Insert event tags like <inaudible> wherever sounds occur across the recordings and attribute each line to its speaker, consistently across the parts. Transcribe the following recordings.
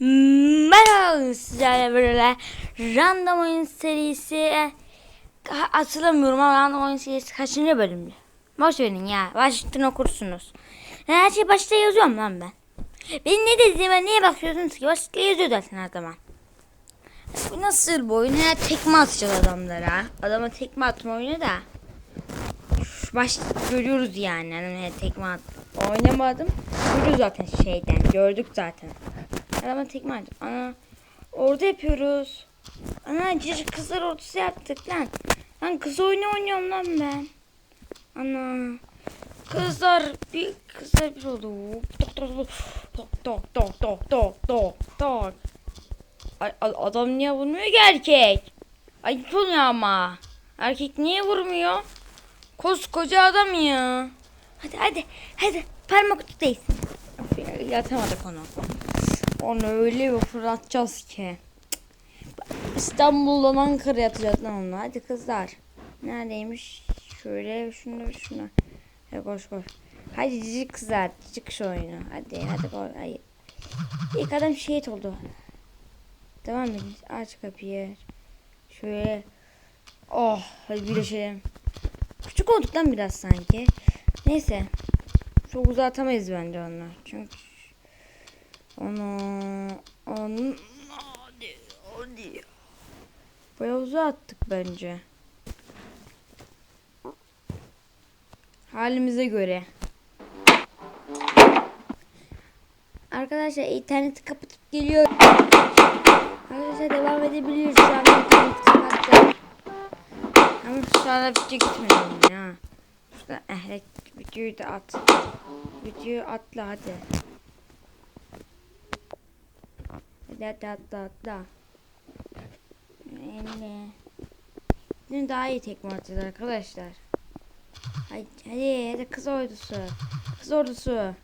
Speaker 1: Merhaba sizlerle böyle random oyun serisi Ha- hatırlamıyorum ama random oyun serisi kaçıncı bölümdü? Boş verin ya başlıktan okursunuz. Her şey başta yazıyorum lan ben. Benim ne dediğime niye bakıyorsunuz ki? Başlıkta yazıyor zaten her zaman. Bu nasıl bu oyun? Her tekme atacağız adamlara. Adama tekme atma oyunu da. Baş görüyoruz yani. yani tekme at. Oynamadım. Görüyoruz zaten şeyden. Gördük zaten. Adama tekme at. Ana. Orada yapıyoruz. Ana cici kızlar ortası yaptık lan. Lan kız oyunu oynuyorum lan ben. Ana. Kızlar bir kızlar bir oldu. Tok tok tok tok tok tok tok tok. Ay, adam niye vurmuyor ki erkek? Ayıp oluyor ama. Erkek niye vurmuyor? Koskoca adam ya. Hadi hadi hadi parmak ya, Yatamadık onu. Onu öyle bir fırlatacağız ki. İstanbul'dan Ankara'ya atacağız lan onu. Hadi kızlar. Neredeymiş? Şöyle şunu şuna. Hadi koş koş. Hadi cici kızlar. Cici kış oyunu. Hadi hadi koş. Hayır. İlk adam şehit oldu. Devam edin. Aç kapıyı. Şöyle. Oh hadi birleşelim. Küçük olduk lan biraz sanki. Neyse. Çok uzatamayız bence onlar. Çünkü onu onu hadi hadi. Bayağı uzattık bence. Halimize göre. Arkadaşlar interneti kapatıp geliyor. Arkadaşlar devam edebiliriz. Şu an interneti kapattım. Ama şu anda video gitmedi ya. Şurada ehlek videoyu da at. Videoyu atla hadi. Hadi hadi atla atla. Öyle. Dün daha iyi tekme atacağız arkadaşlar. Hadi hadi, hadi kız ordusu. Kız ordusu.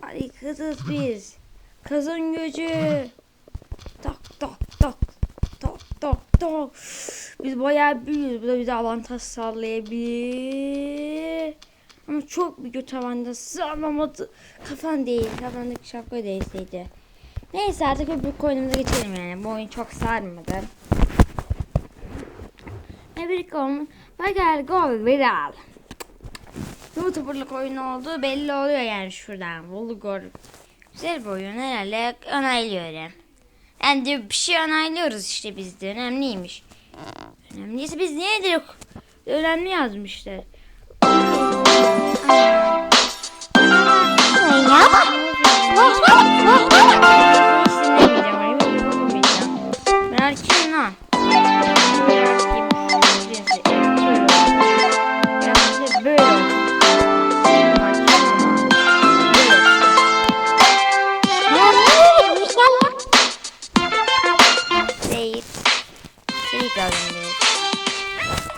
Speaker 1: Hadi kızız biz. Kızın gücü. Tak tak tak tak tak tak. Biz bayağı büyüyoruz. Bu da bize avantaj sağlayabilir. Ama çok bir göt avantaj sağlamadı. Kafan değil. Kafandaki şapka değilseydi. Neyse artık öbür oyunumuza geçelim yani. Bu oyun çok sarmadı. Ne bir olmuş. Fakat gol viral. YouTuber'lık oyun olduğu belli oluyor yani şuradan. Vulgar. Güzel bir oyun herhalde onaylıyorum. Yani de bir şey onaylıyoruz işte biz de. Önemliymiş. Önemliyse biz niye direkt önemli yazmışlar. Bye.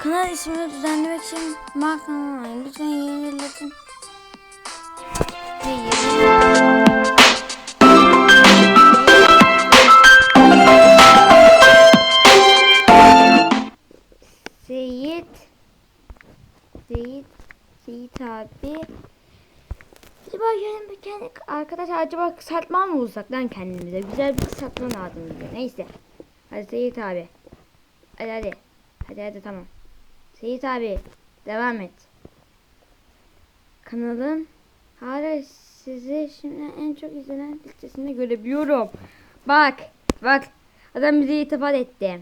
Speaker 1: Kanal ismini düzenlemek için markanı lütfen yeniletin. Hayır. Seyit. Seyit. Seyit abi. Acaba yarın bir kendi arkadaşlar acaba kısaltma mı bulsak lan kendimize? Güzel bir kısaltma lazım bize. Neyse. Hadi Seyit abi. Hadi hadi. Hadi hadi tamam. Seyit abi devam et. Kanalın hala sizi şimdi en çok izlenen listesinde görebiliyorum. Bak bak adam bize iltifat etti.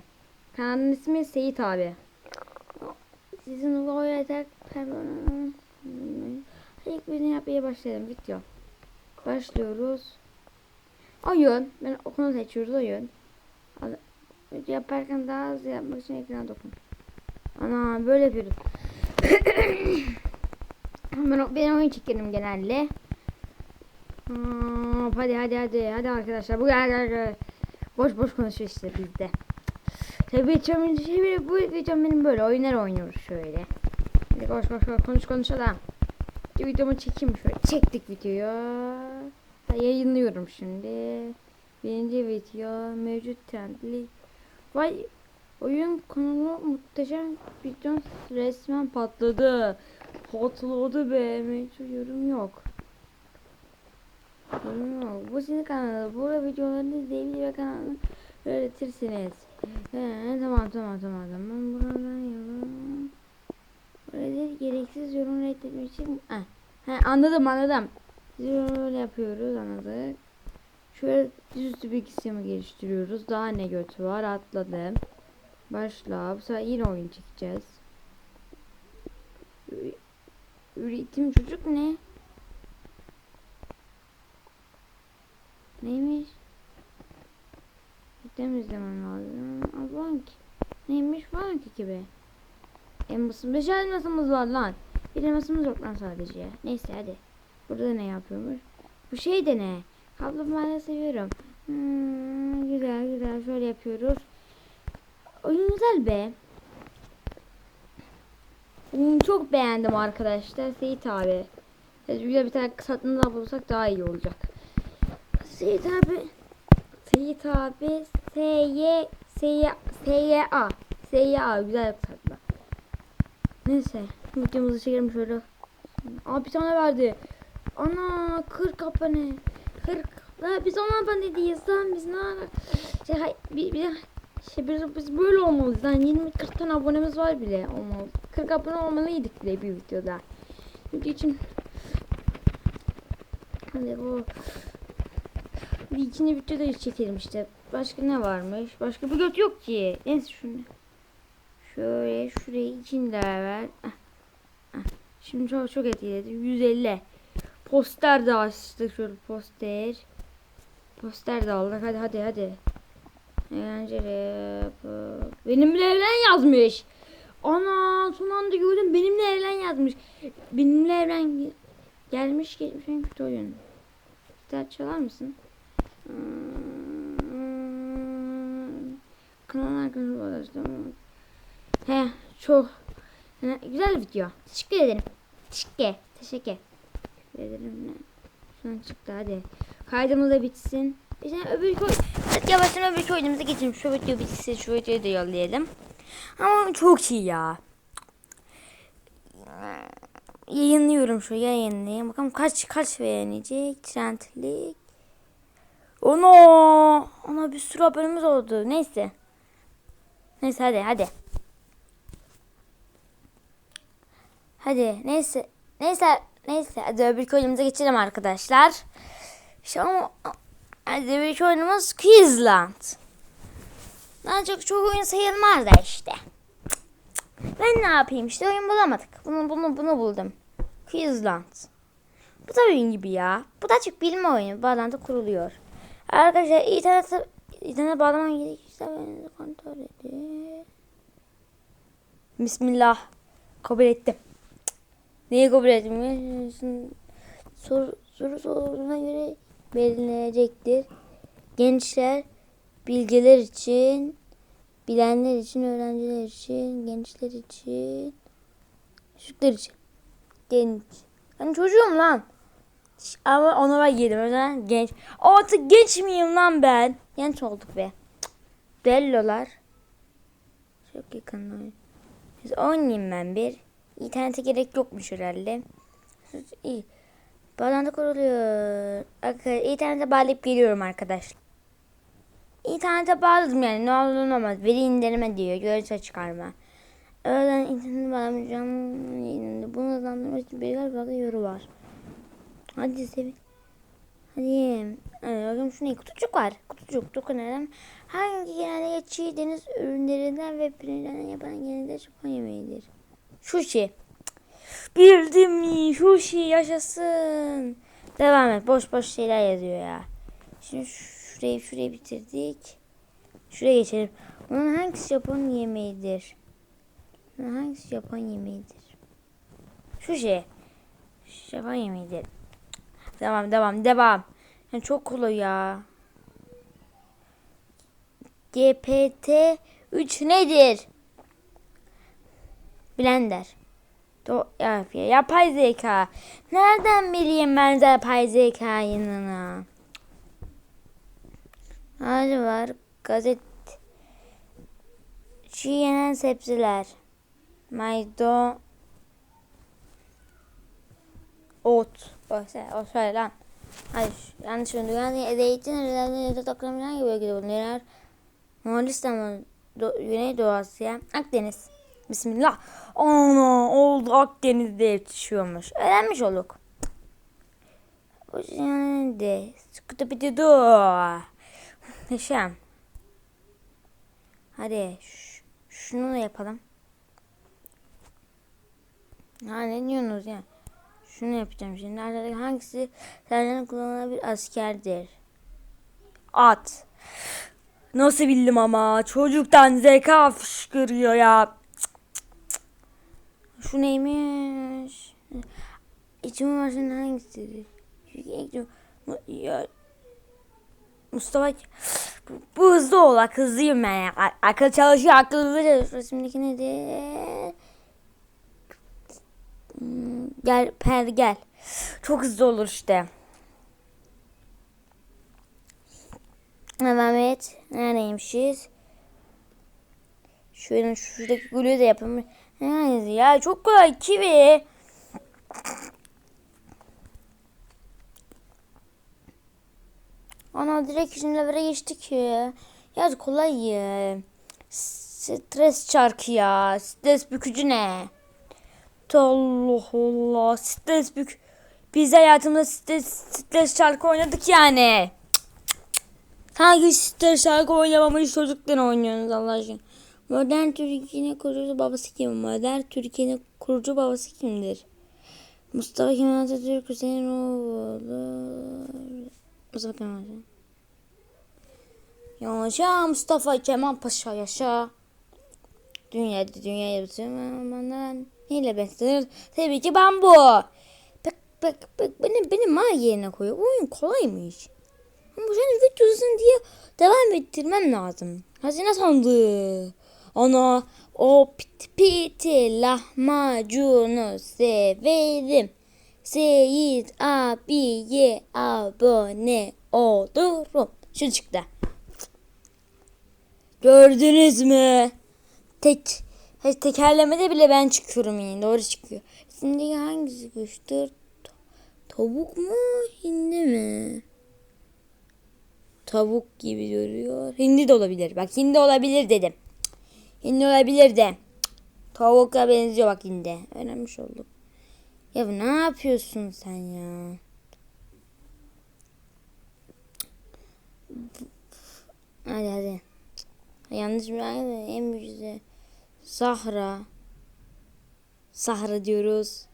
Speaker 1: Kanalın ismi Seyit abi. Sizin olarak İlk birini yapmaya başlayalım. Video. Başlıyoruz. Oyun. Ben okunu seçiyoruz oyun. Video yaparken daha hızlı yapmak için ekrana dokun. Ana böyle yapıyoruz. <coughs> ben, ben oyun çekerim genelde. Hop, hadi hadi hadi hadi arkadaşlar bu gel. Boş boş konuşuyor işte bizde. Tabii videomun şey bu videom benim böyle oyunlar oynuyoruz şöyle. Hadi koş koş koş konuş konuş adam. Videomu çekeyim şöyle. Çektik videoyu. Ha, yayınlıyorum şimdi. Birinci video mevcut trendli. Vay oyun konumu muhteşem video resmen patladı. Patladı be. Mevcut yorum yok. Hmm, Bu sizin kanalı. Burada videolarını izleyebilir ve kanalını öğretirsiniz. He, tamam tamam tamam tamam. Buradan yorum. Burada gereksiz yorum reddetmek için. Ha, he, anladım anladım. Biz böyle yapıyoruz anladık. Şöyle düzüstü sistemi geliştiriyoruz. Daha ne götü var atladım. Başla. Bu sefer yine oyun çekeceğiz. Üretim çocuk ne? Neymiş? Temizlemem lazım. Allah'ım ki. Neymiş var ki gibi. Elmasımız, beş elmasımız var lan. Bir elmasımız yok lan sadece. Neyse hadi. Burada ne yapıyormuş? Bu şey de ne? Kaplumbağayı seviyorum. Hmm, güzel güzel şöyle yapıyoruz. Oyun güzel be. Oyunu çok beğendim arkadaşlar. Seyit abi. Güzel bir tane kısaltma daha bulursak daha iyi olacak. Seyit abi. Seyit abi. S-Y S-Y S-Y-A S-Y-A güzel kısaltma. Neyse. Videomuzu çekelim şöyle. Aa bir tane verdi. Ana 40 abone. 40. La biz 10 abonedeyiz lan biz ne ala- Şey, bir, bir, şey, biz, biz böyle olmalıyız lan 20-40 tane abonemiz var bile olmalı. 40 abone olmalıydık bile bir videoda. Video için Hadi bu bir ikinci videoda çekelim işte. Başka ne varmış? Başka bir göt yok ki. Neyse şunu. Şöyle şurayı içinde ver. Ah, ah. Şimdi çok çok etkiledi. 150. Poster de açtık şöyle poster. Poster de aldık. Hadi hadi hadi. Eğlenceli. Benimle evlen yazmış. Ana son anda gördüm benimle evlen yazmış. Benimle evlen ge- gelmiş geçmiş en kötü oyun. Gitar çalar mısın? Hmm. Kanal arkadaşı paylaştım. He çok güzel video. Teşekkür ederim. Teşekkür. Teşekkür. Teşekkür ederim. Şuna çıktı hadi. Kaydımız da bitsin. İşte öbür koy. Hadi yavaştan öbür oyunumuza geçelim. Şu video bitsin. Şu videoyu da yollayalım. Ama çok iyi ya. Yayınlıyorum şu yayınlayayım. Bakalım kaç kaç beğenecek. Trendlik. Ono. Ona bir sürü abonemiz oldu. Neyse. Neyse hadi hadi. Hadi neyse. Neyse. Neyse. Hadi öbür oyunumuza geçelim arkadaşlar. Şu an öbür oyunumuz Quizland. Daha çok çok oyun sayılmaz da işte. Ben ne yapayım işte oyun bulamadık. Bunu bunu bunu buldum. Quizland. Bu da oyun gibi ya. Bu da çok bilme oyunu. Bağlantı kuruluyor. Arkadaşlar internete internete bağlaman gerekirse kontrol edin. Bismillah. Kabul ettim. Neyi kabul ettim? Soru, soru sorduğuna göre belirlenecektir. Gençler bilgeler için, bilenler için, öğrenciler için, gençler için, çocuklar için. Genç. Ben çocuğum lan. Ama ona ben yedim. O yüzden genç. Artık genç miyim lan ben? Genç olduk be. Dellolar. Çok yakın. Biz oynayayım ben bir. İnternete gerek yokmuş herhalde. İyi. Bağlantı kuruluyor. Arkadaşlar internete bağlayıp geliyorum arkadaşlar. İnternete bağladım yani ne olur ne olmaz. Veri indirme diyor. Görüntü çıkarma. Öğleden internete bağlamayacağım. Bunu hızlandırmak için bir fazla yoru var. Hadi sevin. Hadi. Evet, bakın şu ne? Kutucuk var. Kutucuk. Dokunelim. Hangi genelde çiğ deniz ürünlerinden ve pirinçlerden yapılan genelde Japon yemeğidir? Sushi. Bildim mi? Sushi yaşasın. Devam et. Boş boş şeyler yazıyor ya. Şimdi şurayı şurayı bitirdik. Şuraya geçelim. Bunun hangisi Japon yemeğidir? Bunun hangisi Japon yemeğidir? Sushi. Japon yemeğidir. Devam devam devam. Yani çok kolay ya. GPT 3 nedir? Blender. Do ya, ya, yapay zeka. Nereden bileyim ben de yapay zekanın? Hadi var. Gazet. Çiğnenen sebzeler. Maydanoz. Ot. O, se- o söyle lan. Hayır yanlış söyledim. Yani eğitim nerelerden takımlar gibi bölgede bulunuyor. Moğolistan Güneydoğu Asya. Akdeniz. Bismillah. Ana oldu Akdeniz'de yetişiyormuş. Öğrenmiş olduk. Yüzden de sıkıntı bitti Yaşam. Hadi şunu da yapalım. Ha ne diyorsunuz ya? Şunu yapacağım şimdi. Hangisi senden kullanılabilir askerdir? At. Nasıl bildim ama? Çocuktan zeka fışkırıyor ya. Şu neymiş? İçimin başının hangisidir? Ya, Mustafa bu, bu hızlı ol bak hızlıyım ben ya. Akıl çalışıyor akıl hızlı çalışıyor. Şimdiki nedir? Hmm, Gel per gel. Çok hızlı olur işte. Mehmet neredeymişiz? Şöyle şuradaki gülü de yapalım. Neredeyiz ya çok kolay kivi. Ana direkt şimdi levere geçtik ya. Ya kolay ya. Stres çarkı ya. Stres bükücü ne? Allah Allah. Stres bük. Biz hayatımda stres, stres şarkı oynadık yani. Sanki stres şarkı oynamamış çocuklar oynuyorsunuz Allah aşkına. Modern Türkiye'nin kurucu babası kim? Modern Türkiye'nin kurucu babası kimdir? Mustafa Kemal Atatürk Hüseyin oğlu. Mustafa Kemal Atatürk. Yaşa Mustafa Kemal Paşa yaşa. Dünyada dünyayı bitirmemenden neyle beslenir? Tabii ki ben bu. Bak bak bak beni, beni ma yerine koyuyor. Oyun kolaymış. Ama bu senin videosun diye devam ettirmem lazım. Hazine sandığı. Ana o piti piti lahmacunu severim. Seyit abiye abone olurum. Şu çıktı. Gördünüz mü? Tek tekerlemede bile ben çıkıyorum yine. Doğru çıkıyor. Şimdi hangisi? Ta- Tavuk mu? Hindi mi? Tavuk gibi duruyor. Hindi de olabilir. Bak hindi olabilir dedim. Hindi olabilir de. Cık, Tavukla benziyor bak hindi. Öğrenmiş olduk. Ya ne yapıyorsun sen ya? Hadi hadi. Yanlış mı? En güzel. Sahra. Sahra diyoruz.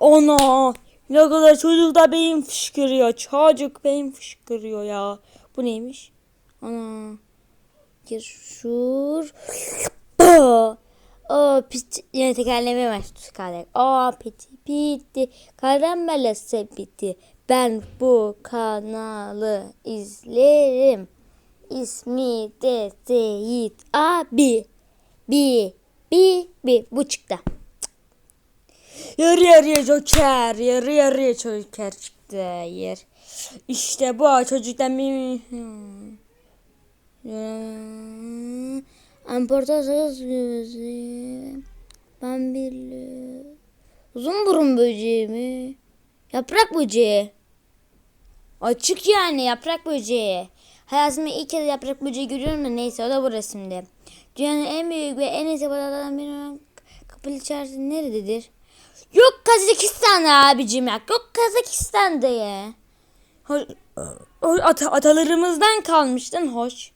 Speaker 1: Ana! Ne kadar çocuk da beyin fışkırıyor. Çocuk beyin fışkırıyor ya. Bu neymiş? Ana. Girşur. O piti. Yine tekerlemeye başladık. O piti piti. Karamele sepiti. Ben bu kanalı izlerim. İsmi de Seyit abi. Bi, bi, bi. Bu çıktı. Yarı yarıya joker. Yarı yarıya joker çıktı. Yer. İşte bu çocuktan bir... Amporta söz gözü. Ben bir... Uzun burun böceği mi? Yaprak böceği. Açık yani yaprak böceği. Hayatımda ilk kez yaprak böceği görüyorum da neyse o da bu resimde. Dünyanın en büyük ve en eski balıklarından biri olan kapalı çarşı nerededir? Yok Kazakistan'da abicim ya. Yok Kazakistan'da ya. Hoş, o ata, atalarımızdan kalmıştın hoş.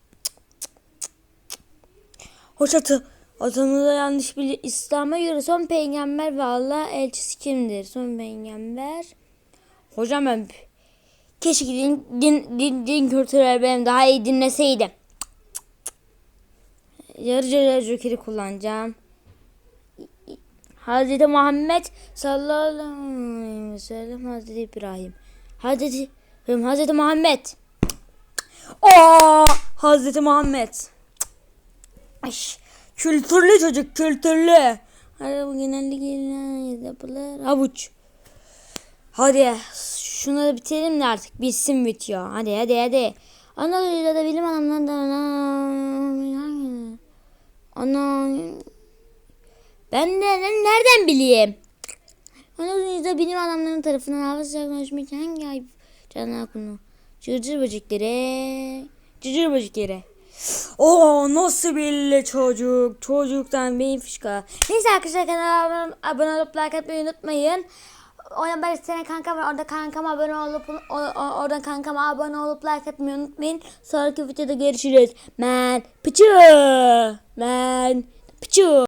Speaker 1: Hoş atı. Atamıza yanlış bilir. İslam'a göre son peygamber ve Allah elçisi kimdir? Son peygamber. Hocam ben keşke din, din, din, din kültürleri benim daha iyi dinleseydim. Yarı yarı jokeri kullanacağım. Hazreti Muhammed sallallahu aleyhi ve sellem Hazreti İbrahim. Hazreti Hazreti Muhammed. Aa, Hazreti Muhammed. Ay, kültürlü çocuk kültürlü. Hadi bu genellikle yapılır. Havuç. Hadi şunu bitirelim de artık bitsin bitiyor. Hadi hadi hadi. Anadolu'da da bilim adamları da ana ana ben de nereden bileyim? Anadolu'da bilim adamlarının tarafından hava ölçmek için hangi ay Canlar konu. Cırcır böcekleri. Cırcır böcekleri. Oo nasıl belli çocuk. Çocuktan beyin fışka. Neyse arkadaşlar kanalıma abone olup like atmayı unutmayın. Ona ben sene kankam var. Orada kankama abone olup o- o- oradan kankama abone olup like atmayı unutmayın. Sonraki videoda görüşürüz. Ben Pichu. Ben Pichu.